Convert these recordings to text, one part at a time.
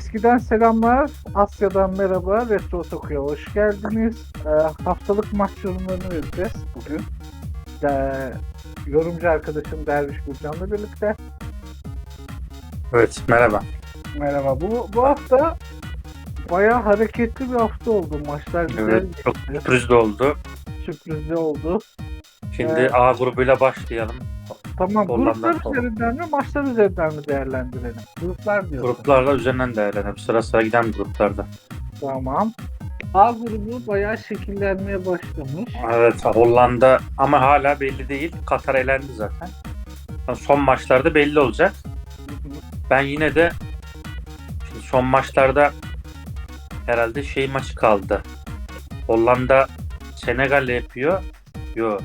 Eskiden selamlar, Asya'dan merhaba, Retro Tokyo'ya hoş geldiniz. Ee, haftalık maç yorumlarını vereceğiz bugün. Ee, yorumcu arkadaşım Derviş Gürcan'la birlikte. Evet merhaba. Merhaba. Bu, bu hafta bayağı hareketli bir hafta oldu. Maçlar güzel Evet geçti. çok sürpriz de oldu. sürprizli oldu. Şimdi Evet. A grubuyla başlayalım. Tamam, gruplar falan. üzerinden mi, maçlar üzerinden mi değerlendirelim? Gruplar diyorsun. Gruplarla üzerinden değerlenelim. Sıra sıra giden gruplarda. Tamam. A grubu bayağı şekillenmeye başlamış. Evet Hollanda ama hala belli değil. Katar elendi zaten. Yani Son maçlarda belli olacak. Ben yine de son maçlarda herhalde şey maçı kaldı. Hollanda Senegal'le yapıyor. Yo.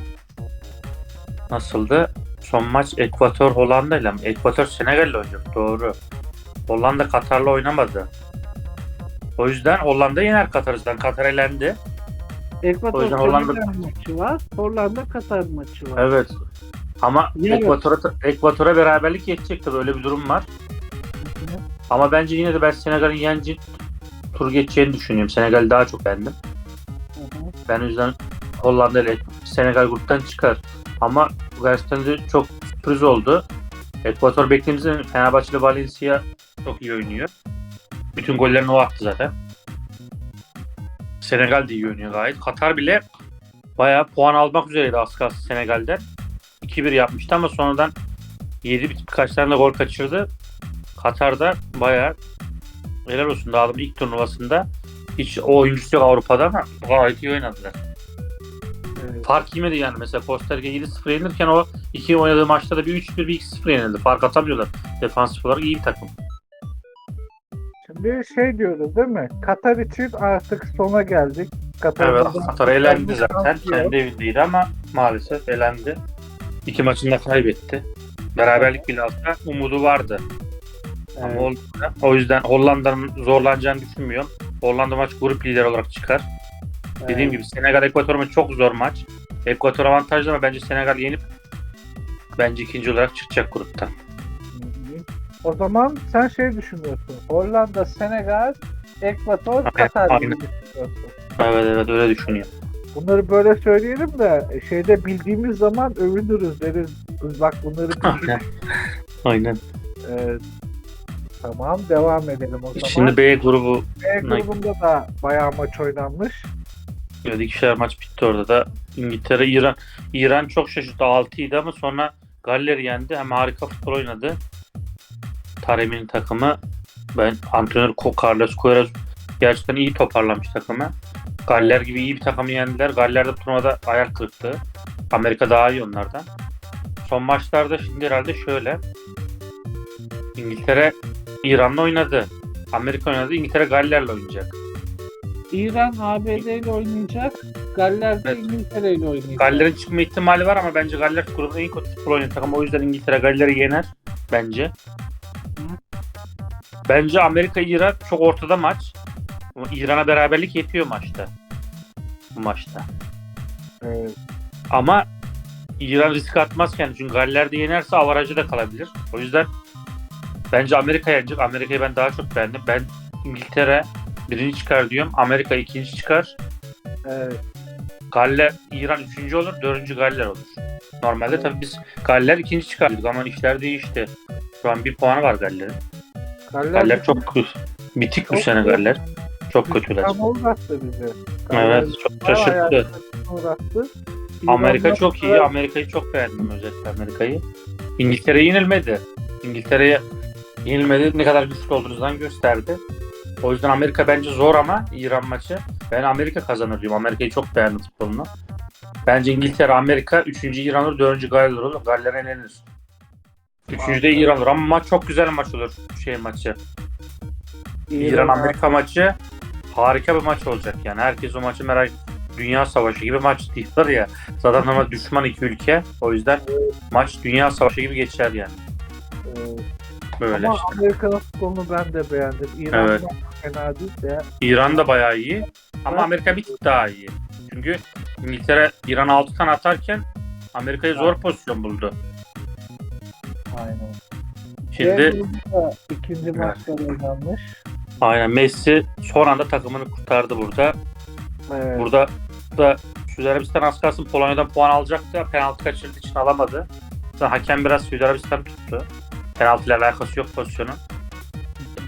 Nasıldı? Son maç Ekvator Hollanda ile mi? Ekvator Senegal'le oynayacak. Doğru. Hollanda Katar'la oynamadı. O yüzden Hollanda yener Katar'dan. Katar elendi. O Ekvator yüzden Hollanda- Senegal maçı var. Hollanda Katar maçı var. Evet. Ama. Ekvator'a Ekvator'a beraberlik yetecektir. Öyle bir durum var. Ama bence yine de ben Senegal'in yenci tur geçeceğini düşünüyorum. Senegal daha çok beğendim. Hı hı. Ben o yüzden Hollanda ile Senegal gruptan çıkar. Ama de çok sürpriz oldu. Ekvator beklediğimizde Fenerbahçe ile Valencia çok iyi oynuyor. Bütün gollerini o attı zaten. Senegal de iyi oynuyor gayet. Katar bile bayağı puan almak üzereydi az kalsın Senegal'den. 2-1 yapmıştı ama sonradan 7 birkaç tane de gol kaçırdı. Katar'da bayağı helal olsun dağılım ilk turnuvasında hiç o oyuncusu yok Avrupa'da ama gayet iyi oynadılar. Fark yemedi yani mesela Posterge 7-0 yenilirken o iki oynadığı maçta da bir 3-1 bir 2-0 yenildi. Fark atamıyorlar. Defansif olarak iyi bir takım. Şimdi şey diyoruz değil mi? Katar için artık sona geldik. Katar Evet Katar elendi zaten. Kendi evindeydi ama maalesef elendi. İki maçını da kaybetti. Beraberlik bile alsa umudu vardı. Ama Evet. olmadı. O yüzden Hollanda'nın zorlanacağını düşünmüyorum. Hollanda maç grup lideri olarak çıkar. Dediğim gibi Senegal Ekvator maçı çok zor maç. Ekvator avantajlı ama bence Senegal yenip bence ikinci olarak çıkacak gruptan. O zaman sen şey düşünüyorsun. Hollanda, Senegal, Ekvator, Katar gibi düşünüyorsun. Evet evet öyle düşünüyorum. Bunları böyle söyleyelim de e, şeyde bildiğimiz zaman övünürüz deriz. Bak bunları. Aynen. Ee, tamam devam edelim o zaman. Şimdi B grubu B grubunda da bayağı maç oynanmış. Evet, ikişer maç bitti orada da. İngiltere, İran. İran çok şaşırttı. 6 idi ama sonra Galler'i yendi. Hem harika futbol oynadı. Taremi'nin takımı. Ben antrenör Carlos Queiroz gerçekten iyi toparlamış takımı. Galler gibi iyi bir takımı yendiler. Galler de turnuvada ayak kırıktı. Amerika daha iyi onlardan. Son maçlarda şimdi herhalde şöyle. İngiltere İran'la oynadı. Amerika oynadı. İngiltere Galler'le oynayacak. İran ABD ile oynayacak. Galler de Evet. İngiltere ile oynayacak. Galler'in çıkma ihtimali var ama bence Galler grubun en kötü futbol oynayan takım. O yüzden İngiltere Galler'i yener bence. Bence Amerika İran çok ortada maç. Ama İran'a beraberlik yetiyor maçta. Bu maçta. Evet. Ama İran risk atmazken çünkü Galler de yenerse avarajı da kalabilir. O yüzden bence Amerika yenecek. Amerika'yı ben daha çok beğendim. Ben İngiltere birinci çıkar diyorum. Amerika ikinci çıkar. Evet. Galler, İran üçüncü olur, dördüncü Galler olur. Normalde tabii biz Galler ikinci çıkardık ama işler değişti. Şu an bir puanı var Galler'in. Galler, Galler çok. Bitik bu Çok sene kötü. Galler. Çok kötüler. Tam uğrattı bizi. Evet çok şaşırttı. Uğrattı. Amerika çok iyi. Amerika'yı çok beğendim özellikle Amerika'yı. İngiltere yenilmedi. İngiltere'ye yenilmedi. Ne kadar güçlü olduğunuzdan gösterdi. O yüzden Amerika bence zor ama İran maçı. Ben Amerika kazanır diyorum. Amerika'yı çok beğendim futbolunu. Bence İngiltere, Amerika, üçüncü İran olur, dördüncü Galler olur. Galler elenir. Üçüncü de İran olur ama maç çok güzel maç olur. Şey maçı. İran Amerika maçı harika bir maç olacak yani. Herkes o maçı merak Dünya Savaşı gibi maç diyorlar ya. Zaten ama düşman iki ülke. O yüzden maç Dünya Savaşı gibi geçer yani. Böyle Ama işte. Amerika'nın futbolunu ben de beğendim. İran Evet. Da fena değil de. İran da bayağı iyi. Ama Evet. Amerika bir tık daha iyi. Çünkü İngiltere İran 6 tane atarken Amerika'yı zor pozisyon buldu. Aynen. Şimdi grubunda ikinci maçlar oynanmış. Aynen Messi son anda takımını kurtardı burada. Evet. Burada da Suudi Arabistan az kalsın Polonya'dan puan alacaktı. Penaltı kaçırdığı için alamadı. Zaten hakem biraz Suudi Arabistan tuttu. Penaltı ile alakası yok pozisyonun.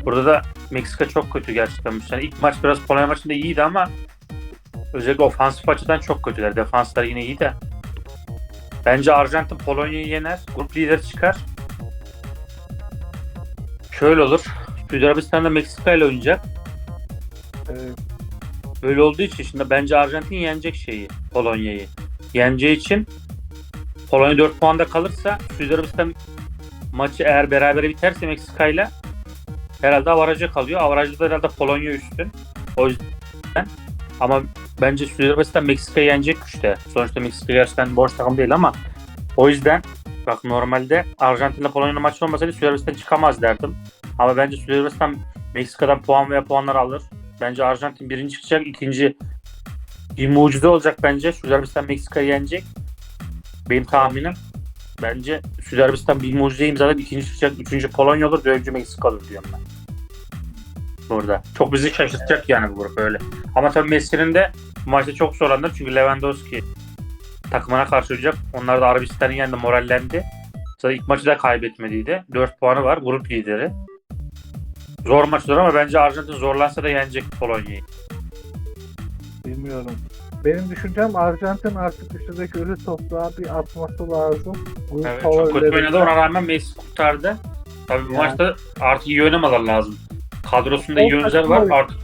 Burada da Meksika çok kötü gerçekten sene. İlk maç biraz Polonya maçında iyiydi ama özellikle ofansif açıdan çok kötüler. Defanslar yine iyi de. Bence Arjantin Polonya'yı yener. Grup lideri çıkar. Şöyle olur. Suudi Arabistan da Meksika ile oynayacak. Evet. Böyle olduğu için şimdi bence Arjantin yenecek şeyi Polonya'yı. Yeneceği için Polonya 4 puanda kalırsa Suudi Arabistan maçı eğer berabere biterse Meksika ile herhalde avaraja kalıyor. Avarajda da herhalde Polonya üstün. O yüzden ama bence Suudi Arabistan Meksika'yı yenecek güçte. Sonuçta Meksika gerçekten boş takım değil ama o yüzden bak normalde Arjantin'le Polonya'nın maçı olmasaydı Suudi Arabistan çıkamaz derdim. Ama bence Suudi Arabistan Meksika'dan puan veya puanlar alır. Bence Arjantin birinci çıkacak. ikinci bir mucize olacak bence. Suudi Arabistan Meksika'yı yenecek. Benim tahminim. Bence Suudi Arabistan bir mucize imzalayıp ikinci çıkacak. Üçüncü Polonya olur. Dördüncü Meksika olur diyorum ben. Burada. Çok bizi şaşırtacak yani bu grup öyle. Ama tabii Messi'nin de maçta çok zorlanır. Çünkü Lewandowski takımına karşı oynayacak. Onlar da Arabistan'ın yanında morallendi. Zaten ilk maçı da kaybetmediydi. 4 puanı var. Grup lideri. Zor maç zor ama bence Arjantin zorlansa da yenecek Polonya'yı. Bilmiyorum. Benim düşüncem Arjantin artık üstündeki ölü toprağa bir atması lazım. Bu Evet, çok kötü oynadı. Ona rağmen Messi kurtardı. Tabii bu Ya. maçta artık iyi oynamalar lazım. Kadrosunda iyi oyuncular var. Artık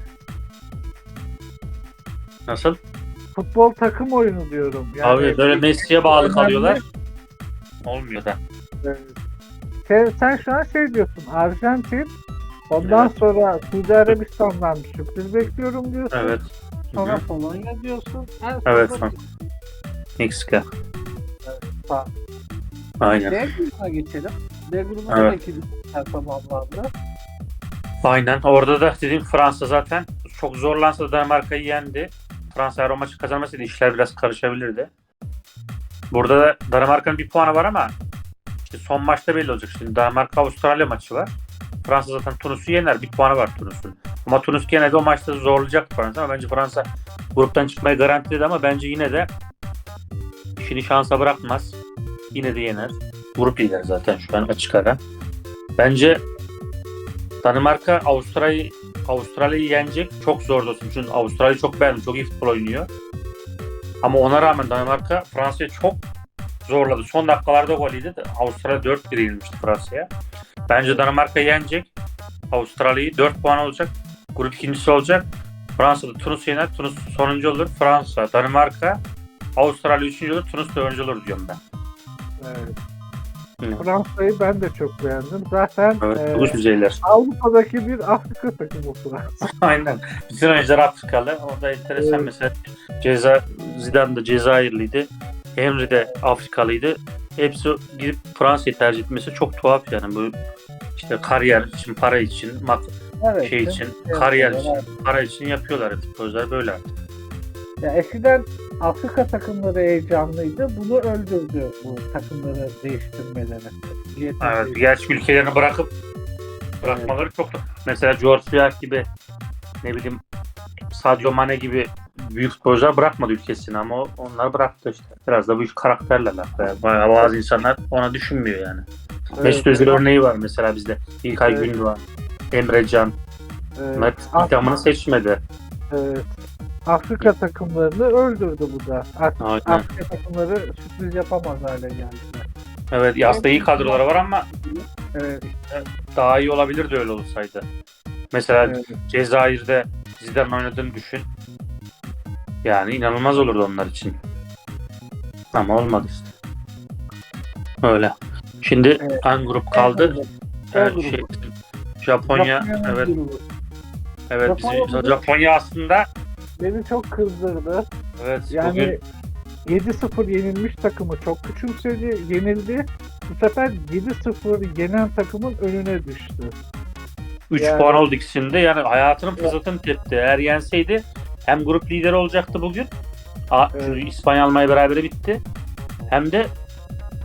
Nasıl? Futbol takım oyunu diyorum. Yani Abi böyle Messi'ye bağlı önemli. kalıyorlar. Olmuyor da. Evet. Sen, sen şu an şey diyorsun Arjantin ondan Evet. sonra Suudi Arabistan'dan bir sürpriz bekliyorum diyorsun. Evet. Sonra Hı hı. Polonya diyorsun. En Evet, sonunda Meksika. Tamam. Aynen. D grubuna geçelim. D grubuna Evet. da iki ligler tamamlandı. Aynen. Orada da dediğim Fransa zaten çok zorlansa da Danimarka'yı yendi. Fransa eğer o maçı kazanmasaydı işler biraz karışabilirdi. Burada da Danimarka'nın bir puanı var ama işte son maçta belli olacak. Şimdi Danimarka Avustralya maçı var. Fransa zaten Tunus'u yener. Bir puanı var Tunus'un. Ama Tunus gene de o maçta zorlayacak Fransa ama bence Fransa gruptan çıkmayı garantiledi ama bence yine de işini şansa bırakmaz. Yine de yener. Grup lideri zaten şu an açık ara. Bence Danimarka Avustralya'yı Avustralya'yı yenecek. Çok zor dostum. Çünkü Avustralya çok beğendim. Çok iyi futbol oynuyor. Ama ona rağmen Danimarka Fransa'yı çok zorladı. Son dakikalarda gol yedi. Avustralya 4-1 yenilmişti Fransa'ya. Bence Danimarka yenecek. Avustralya'yı 4 puan olacak. Grup ikincisi olacak. Fransa'da Tunus yener. Tunus sonuncu olur. Fransa, Danimarka, Avustralya üçüncü olur. Tunus dördüncü olur diyorum ben. Evet. Fransa'yı ben de çok beğendim. Zaten Evet, e, bu üst düzeyler. Avrupa'daki bir Afrika takımı Fransa. Aynen. Bütün oyuncular Afrikalı. Orada enteresan Evet. mesela Ceza, Zidane de Cezayirliydi. Henry de Afrikalıydı. Hepsi gidip Fransa'yı tercih etmesi çok tuhaf yani. Bu işte kariyer için, para için, mak- Evet. şey için, kariyer için, para için yapıyorlar. Futbolcular böyle. Ya eskiden Afrika takımları heyecanlıydı. Bunu öldürdü bu takımları değiştirmeleri. Evet, gerçi ülkelerini bırakıp bırakmaları çok da. Mesela George Weah gibi ne bileyim Sadio Mane gibi büyük futbolcular bırakmadı ülkesini ama onlar bıraktı işte. Biraz da bu iş karakterle alakalı. Bazı insanlar ona düşünmüyor yani. Evet, Mesut Özil örneği var mesela bizde. İlkay Evet. Gündoğan, Emre Can. evet, tamını seçmedi. evet. Afrika takımlarını öldürdü bu da. Artık Aynen. Afrika takımları sürpriz yapamaz hale geldiler. Evet ya aslında iyi kadroları var ama Evet, daha iyi olabilirdi öyle olsaydı. Mesela evet. Cezayir'de Zidane oynadığını düşün. Yani inanılmaz olurdu onlar için. Ama olmadı işte. Öyle. Şimdi Evet. hangi grup kaldı? Evet, grubu. şey, Japonya, Japonya'nın evet, grubu. evet. bizim- Japonya- Japonya aslında Beni çok kızdırdı. evet Yani bugün 7-0 yenilmiş takımı çok küçümsedi, yenildi. Bu sefer 7-0 yenen takımın önüne düştü. 3 Yani- puan oldu ikisinde. Yani hayatının fırsatını tepti. Eğer yenseydi hem grup lideri olacaktı bugün. A, Evet. İspanya Almanya berabere bitti. Hem de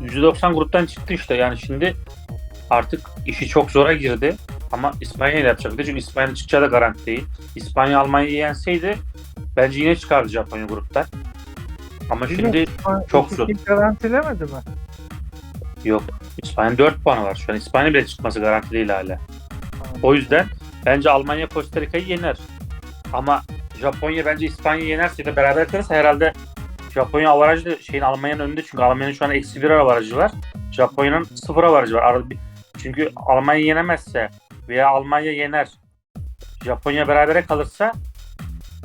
%90 gruptan çıktı işte. Yani şimdi artık işi çok zora girdi. Ama İspanya ile yapacaktı. Çünkü İspanya'nın çıkacağı da garanti değil. İspanya Almanya'yı yenseydi bence yine çıkardı Japonya gruptan. Ama şimdi İspanya çok zor. garantilemedi mi? yok. İspanya'nın 4 puanı var şu an. İspanya bile çıkması garanti değil hala. O yüzden bence Almanya Costa Rica'yı yener. Ama Japonya bence İspanya'yı yenerse de beraber kalırsa herhalde Japonya avarajı şeyin Almanya'nın önünde çünkü Almanya'nın şu an eksi bir avarajı var. Japonya'nın sıfır avarajı var. Çünkü Almanya yenemezse veya Almanya yener Japonya berabere kalırsa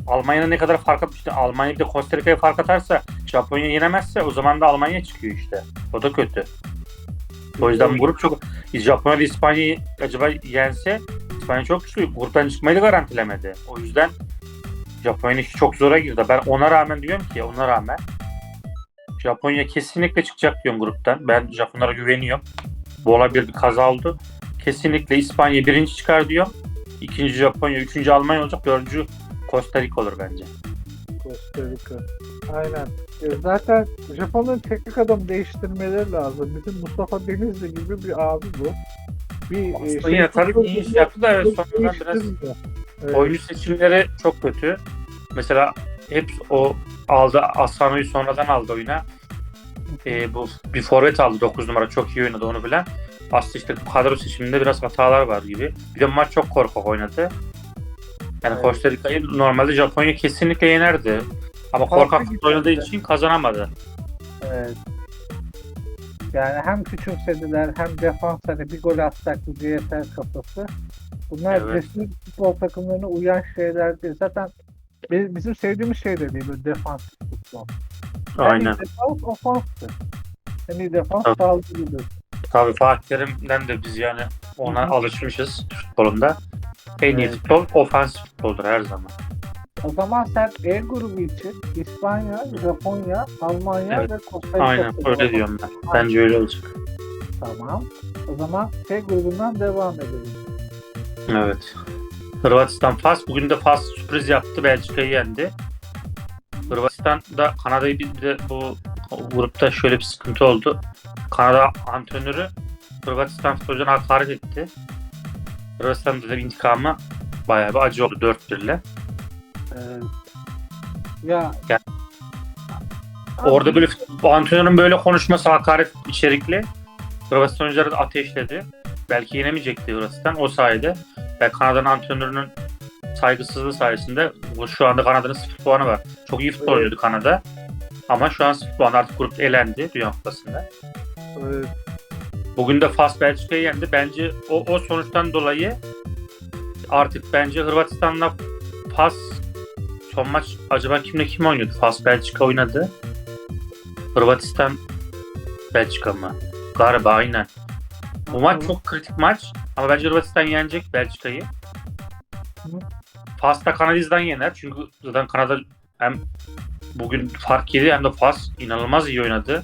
Almanya'nın ne kadar fark at işte Almanya bir de Costa Rica'ya fark atarsa Japonya yenemezse o zaman da Almanya çıkıyor işte. O da kötü. O yüzden grup çok Japonya ile İspanya'yı acaba yense İspanya çok güçlü. Gruptan çıkmayı da garantilemedi. O yüzden Japonya işi çok zora girdi. Ben ona rağmen diyorum ki ona rağmen Japonya kesinlikle çıkacak diyorum gruptan. Ben Japonlara güveniyorum. Bu olay bir, bir kaza oldu. Kesinlikle İspanya birinci çıkar diyorum. İkinci Japonya, üçüncü Almanya olacak. Dördüncü Costa Rica olur bence. Costa Rica. Aynen. E, Zaten Japon'un teknik adam değiştirmeleri lazım. Bizim Mustafa Denizli gibi bir abi bu. Bir Aslında yine tabii iyi iş yaptı da sonradan biraz. Evet. Oyuncu seçimleri çok kötü. Mesela hep o aldı Asano'yu sonradan aldı oyuna. Ee, bu bir forvet aldı 9 numara çok iyi oynadı onu bilen. Aslında işte kadro seçiminde biraz hatalar var gibi. Bir de maç çok korkak oynadı. Yani Evet. Costa Rica'yı normalde Japonya kesinlikle yenerdi. Ama korkak oynadığı için kazanamadı. Evet. Yani hem küçümsediler hem defans hani bir gol atsak bize yeter kafası. Bunlar Evet. resmi futbol takımlarına uyan şeyler değil. Zaten bi- bizim sevdiğimiz şey de değil böyle defans futbol. Yani Aynen. defans ofanstır. Yani defans saldırıdır. Tabii Fatih Terim'den de biz yani ona alışmışız futbolunda. En iyi Evet. futbol ofansif futboldur her zaman. O zaman sen E grubu için İspanya, Japonya, Almanya Evet. ve Costa Rica Aynen öyle diyorum ben. Bence öyle olacak. Tamam. O zaman F grubundan devam edelim. Evet. Hırvatistan Fas. Bugün de Fas sürpriz yaptı. Belçika'yı yendi. Hırvatistan da Kanada'yı bir de bu grupta şöyle bir sıkıntı oldu. Kanada antrenörü Hırvatistan futbolcularına hakaret etti. Hırvatistan'da da intikamı bayağı bir acı oldu 4-1'le. Ee, ya Ya- Orada böyle antrenörün böyle konuşması hakaret içerikli. Hırvatistan oyuncuları da ateşledi. Belki yenemeyecekti Hırvatistan o sayede. Ve Kanada'nın antrenörünün saygısızlığı sayesinde bu şu anda Kanada'nın 0 puanı var. Çok iyi futbol Evet. oynuyordu Kanada. Ama şu an 0 puan artık grup elendi Dünya Kupası'nda. Bugün de Fas Belçika'yı yendi. Bence o, o sonuçtan dolayı artık bence Hırvatistan'la Fas son maç acaba kimle kim oynuyordu? Fas Belçika oynadı. Hırvatistan Belçika mı? Galiba aynen. Bu maç çok kritik maç ama bence Hırvatistan yenecek Belçika'yı. Fas da Kanada'dan yener çünkü zaten Kanada hem bugün fark yedi hem de Fas inanılmaz iyi oynadı.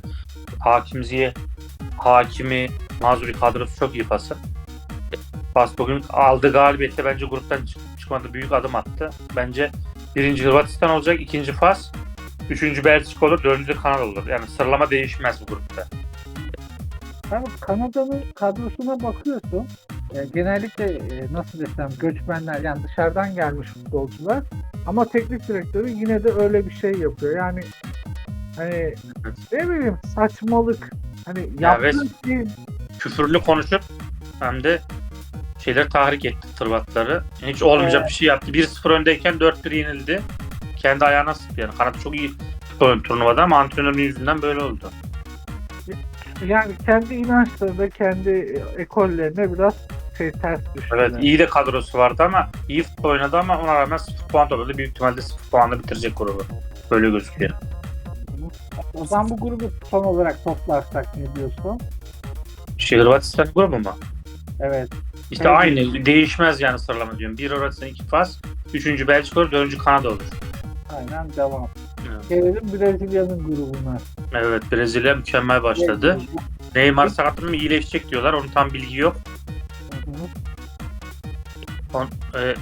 Hakim Ziye, Hakimi, Mazuri kadrosu çok iyi pası. Fas bugün aldığı galibiyette bence gruptan çık- çıkmadı büyük adım attı. Bence birinci Hırvatistan olacak, ikinci Fas, üçüncü Belçika olur, dördüncü Kanada olur. Yani sıralama değişmez bu grupta. Abi Kanada'nın kadrosuna bakıyorsun. e, genellikle e, nasıl desem göçmenler yani dışarıdan gelmiş futbolcular. Ama teknik direktörü yine de öyle bir şey yapıyor. Yani hani ne bileyim saçmalık. Hani Ya yaptığı şey küfürlü konuşup hem de şeyler tahrik etti Tırvatları. Hiç olmayacak Evet. bir şey yaptı. 1-0 öndeyken 4-1 yenildi. Kendi ayağına sıktı yani. Kanada çok iyi oynadı turnuvada ama antrenörün yüzünden böyle oldu. yani kendi inançlarına, kendi e, ekollerine biraz şey ters düştüler. Evet iyi de kadrosu vardı ama iyi futbol oynadı ama ona rağmen 0 puan topladı. Büyük ihtimalle 0 puanla bitirecek grubu. Böyle gözüküyor. O zaman bu grubu son olarak toplarsak ne diyorsun? Şey Hırvatistan grubu mu? Evet. İşte Evet. aynı. Değişmez yani sıralama diyorum. Bir Hırvatistan, iki Fas, üçüncü Belçika dördüncü Kanada olur. Aynen devam. Evet. Gelelim Brezilya'nın grubuna. Evet Brezilya mükemmel başladı. Neymar sakatlandı mı iyileşecek diyorlar. Onun tam bilgi yok. Hı hı. On, e,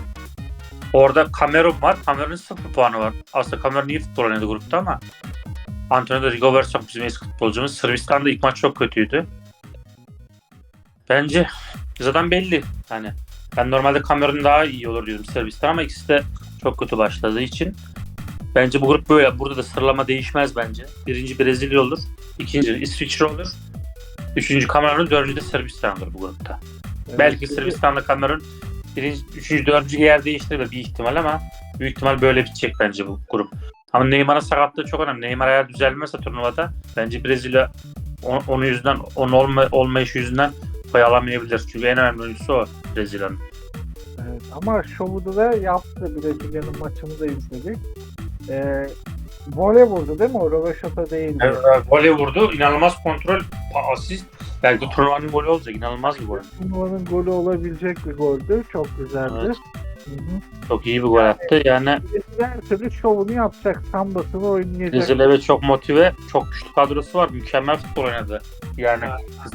orada Cameron var. Cameron'ın 0 puanı var. Aslında Cameron iyi futbol oynadı grupta ama Rigoberto çok bizim eski futbolcumuz. Sırbistan'da ilk maç çok kötüydü. Bence zaten belli. Hani Ben normalde Kamerun daha iyi olur diyordum Sırbistan ama ikisi de çok kötü başladığı için. Bence bu grup böyle. Burada da sıralama değişmez bence. Birinci Brezilya olur. ikinci İsviçre olur. Üçüncü Kamerun, dördüncü de Sırbistan olur bu grupta. Belki Sırbistan'la Kamerun birinci, üçüncü, dördüncü yer değiştirir bir ihtimal ama büyük ihtimal böyle bitecek bence bu grup. Ama Neymar'ın sakatlığı çok önemli. Neymar eğer düzelmezse turnuvada bence Brezilya on- onun yüzünden, onun olma, olmayışı yüzünden pay alamayabilir. Çünkü en önemli oyuncusu o Brezilya'nın. Evet, ama şovu da yaptı. Brezilya'nın maçını da izledik. Ee, voley vurdu değil mi? O röveşata değildi. Evet, voley vurdu. İnanılmaz kontrol, asist. Belki turnuvanın golü olacak. İnanılmaz bir gol. Turnuvanın golü olabilecek bir goldü. Çok güzeldi. Evet. Hı hı. Çok iyi bir gol attı. Yani her türlü şovunu yapacak. Sambasını oynayacak. Brezilya ve çok motive, çok güçlü kadrosu var. Mükemmel futbol oynadı. Yani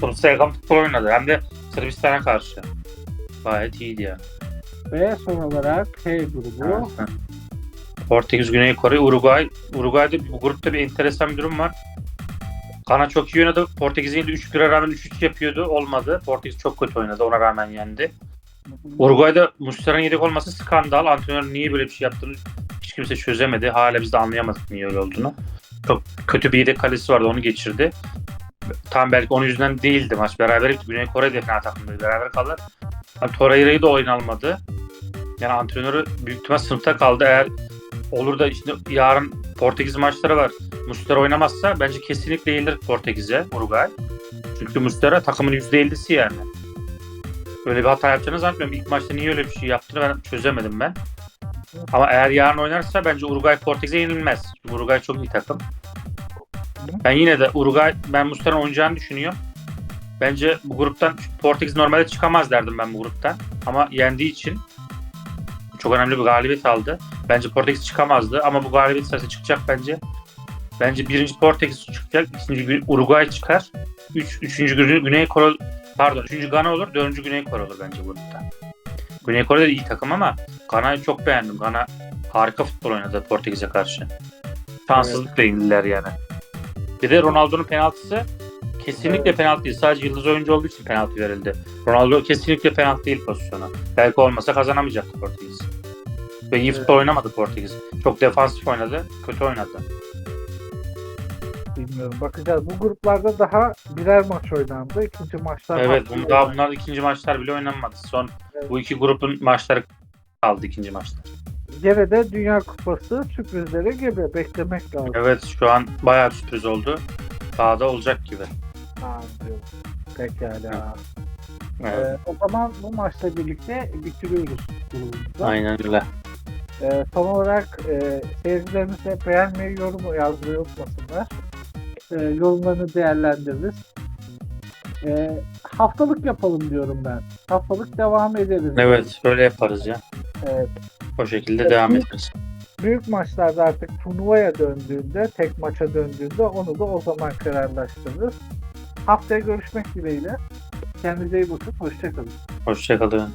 sınıfsal yakın futbol oynadı. Hem de Sırbistan'a karşı. Gayet iyiydi yani. Ve son olarak H grubu. Evet. Portekiz, Güney Kore, Uruguay. Uruguay'da bu grupta bir enteresan bir durum var. Kana çok iyi oynadı. Portekiz'in de 3-1'e rağmen 3-3 yapıyordu. Olmadı. Portekiz çok kötü oynadı. Ona rağmen yendi. Uruguay'da Muslera'nın yedek olması skandal. Antrenör niye böyle bir şey yaptığını kimse çözemedi. Hala biz de anlayamadık niye öyle olduğunu. Çok kötü bir yedek kalesi vardı. Onu geçirdi. Tam belki onun yüzünden değildi maç. Beraber bitti. Güney Kore de fena takımdaydı. Beraber kaldılar. Yani Torreira'yı da oyun almadı. Yani antrenörü büyük ihtimal sınıfta kaldı. Eğer olur da işte yarın Portekiz maçları var. Muslera oynamazsa bence kesinlikle yenilir Portekiz'e Uruguay. Çünkü Muslera takımın %50'si yani. Öyle bir hata yapacağını zannetmiyorum. İlk maçta niye öyle bir şey yaptığını ben çözemedim ben. Ama eğer yarın oynarsa bence Uruguay Portekiz'e yenilmez. Çünkü Uruguay çok iyi takım. Ben yine de Uruguay, ben Muslera'nın oynayacağını düşünüyorum. Bence bu gruptan Portekiz normalde çıkamaz derdim ben bu gruptan. Ama yendiği için çok önemli bir galibiyet aldı. Bence Portekiz çıkamazdı ama bu galibiyet sayısı çıkacak bence. Bence birinci Portekiz çıkacak, ikinci Uruguay çıkar. Üç, üçüncü Güney Kore, pardon üçüncü Gana olur, dördüncü Güney Kore olur bence bu grupta. Güney Kore de iyi takım ama Gana'yı çok beğendim. Gana harika futbol oynadı Portekiz'e karşı. Şanssızlıkla yenildiler yani. Bir de Ronaldo'nun penaltısı kesinlikle penaltı değil. Sadece yıldız oyuncu olduğu için penaltı verildi. Ronaldo kesinlikle penaltı değil pozisyonu. Belki olmasa kazanamayacaktı Portekiz. Ve iyi futbol oynamadı Portekiz. Çok defansif oynadı, kötü oynadı. Bilmiyorum. Bakacağız. Bu gruplarda daha birer maç oynandı. İkinci maçlar Evet, farklı bunu daha bunlar ikinci maçlar bile oynanmadı. Son Evet. bu iki grupun maçları kaldı ikinci maçta. Gene de Dünya Kupası sürprizleri gibi beklemek lazım. Evet, şu an bayağı sürpriz oldu. Daha da olacak gibi. Diyorum. Pekala. Evet, Ee, o zaman bu maçla birlikte bitiriyoruz grubumuzu. aynen öyle. Ee, son olarak e, seyircilerimiz de beğenmeyi, yorum yazmayı unutmasınlar. Ee, yorumlarını değerlendiririz. Ee, haftalık yapalım diyorum ben. Haftalık devam ederiz. Evet, öyle yaparız ya. Evet. O şekilde devam ederiz. Büyük maçlarda artık turnuvaya döndüğünde, tek maça döndüğünde onu da o zaman kararlaştırırız. Haftaya görüşmek dileğiyle. Kendinize iyi bakın. Hoşçakalın. Hoşçakalın.